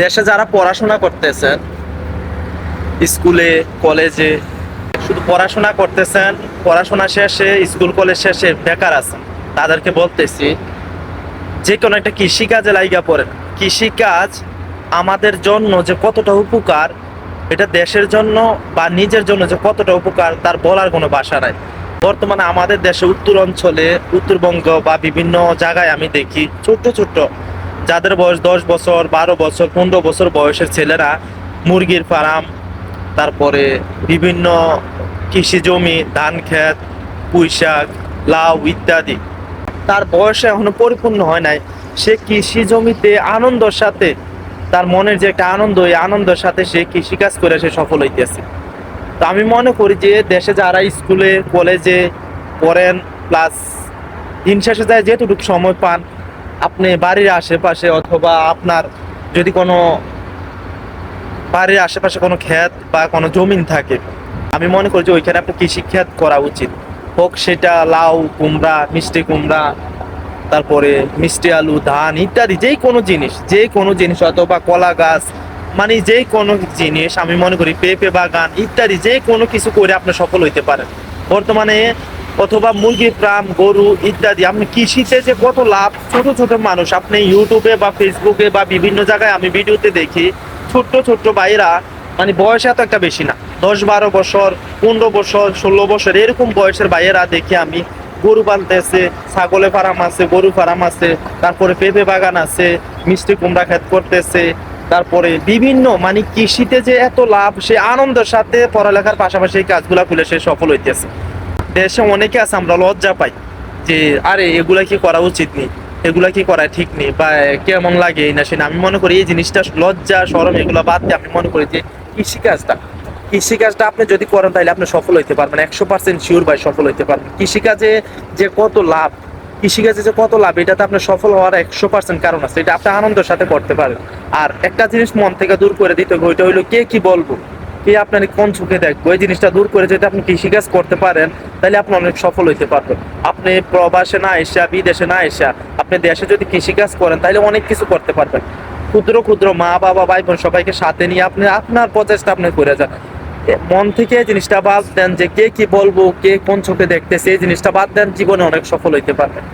দেশে যারা পড়াশোনা করতেছেন, স্কুলে, কলেজে, শুধু পড়াশোনা করতেছেন, পড়াশোনা শেষে, স্কুল, কলেজ শেষে বেকার আছেন, তাদেরকে বলতেছি যে কোনো একটা কৃষিকাজে লাইগা পড়েন। কৃষিকাজ আমাদের জন্য যে কতটা উপকার, এটা দেশের জন্য বা নিজের জন্য যে কতটা উপকার, তার বলার কোনো ভাষা নাই। বর্তমানে আমাদের দেশে উত্তর অঞ্চলে, উত্তরবঙ্গ বা বিভিন্ন জায়গায় আমি দেখি, ছোট্ট ছোট্ট যাদের বয়স দশ বছর, বারো বছর, পনেরো বছর বয়সের ছেলেরা মুরগির ফার্ম, তারপরে বিভিন্ন কৃষি জমি, ধান ক্ষেত পুঁই শাক লাউ ইত্যাদি। তার বয়স এখনও পরিপূর্ণ হয় নাই। সে কৃষি জমিতে আনন্দের সাথে, তার মনের যে একটা আনন্দ এই আনন্দের সাথে সে কৃষিকাজ করে সে সফল হইতেছে। তো আমি মনে করি যে দেশে যারা স্কুলে, কলেজে পড়েন, প্লাস দিন শেষে যায় যেটুকু সময় পান আপনি বাড়ির আশেপাশে অথবা আপনার যদি কোনো বাড়ির আশেপাশে কোনো ক্ষেত বা কোনো জমিন থাকে, আমি মনে করি যে ওইখানে আপনি কৃষি ক্ষেত করা উচিত। হোক সেটা লাউ, কুমড়া, মিষ্টি কুমড়া, তারপরে মিষ্টি আলু, ধান ইত্যাদি যেই কোনো জিনিস, যে কোনো জিনিস অথবা কলা গাছ মানে যে কোনো জিনিস আমি মনে করি পেঁপে বাগান ইত্যাদি, যে কোনো কিছু করে আপনি সফল হইতে পারেন। বর্তমানে অথবা মুরগি ফার্ম, গরু ইত্যাদি। আপনি কৃষিতে যে কত লাভ, ছোট ছোট মানুষ, আপনি ইউটিউবে বা ফেসবুকে বা বিভিন্ন জায়গায় আমি ভিডিওতে দেখি, ছোট্ট ছোট্ট ভাইরা মানে বয়স এত একটা বেশি না। দশ, বারো বছর, পনেরো বছর, ষোলো বছর, এরকম বয়সের ভাইয়েরা দেখি আমি গরু পালতেছে ছাগলে ফার্ম আছে গরু ফার্ম আছে, তারপরে পেঁপে বাগান আছে, মিষ্টি কুমড়া ক্ষেত করতেছে, তারপরে বিভিন্ন মানে কৃষিতে যে এত লাভ, সে আনন্দের সাথে পড়ালেখার পাশাপাশি এই কাজগুলা খুলে সে সফল হইতেছে। দেশে অনেকে আছে, আমরা লজ্জা পাই যে, আরে, এগুলা কি করা উচিত নেই এগুলা কি করা ঠিক নেই বা কেমন লাগে এই না সে। আমি মনে করি এই জিনিসটা লজ্জা, সরম, এগুলো বাদ দিয়ে আমি মনে করি যে কৃষিকাজটা কৃষিকাজটা আপনি যদি করেন তাহলে আপনি সফল হইতে পারবেন, একশো পার্সেন্ট শিওর ভাই সফল হইতে পারবেন। কৃষিকাজে যে কত লাভ কৃষিকাজে যে কত লাভ, এটাতে আপনি সফল হওয়ার একশো পার্সেন্ট কারণ আছে, এটা আপনি আনন্দের সাথে করতে পারেন। আর একটা জিনিস মন থেকে দূর করে দিতে হবে, ওইটা হইল কে কি বলব? কে আপনার কোন চোখে দেখব? এই জিনিসটা দূর করে যদি আপনি কৃষিকাজ করতে পারেন, তাহলে আপনি অনেক সফল হইতে পারবেন। আপনি প্রবাসে না এসা, বিদেশে না এসা, আপনি দেশে যদি কৃষিকাজ করেন, তাহলে অনেক কিছু করতে পারবেন। ক্ষুদ্র ক্ষুদ্র মা, বাবা ভাই বোন সবাইকে সাথে নিয়ে আপনি, আপনার প্রচেষ্টা আপনি করে যান। মন থেকে জিনিসটা বাদ দেন যে কে কি বলব, কে কোন চোখে দেখতেছে, এই জিনিসটা বাদ দেন, জীবনে অনেক সফল হইতে পারবেন।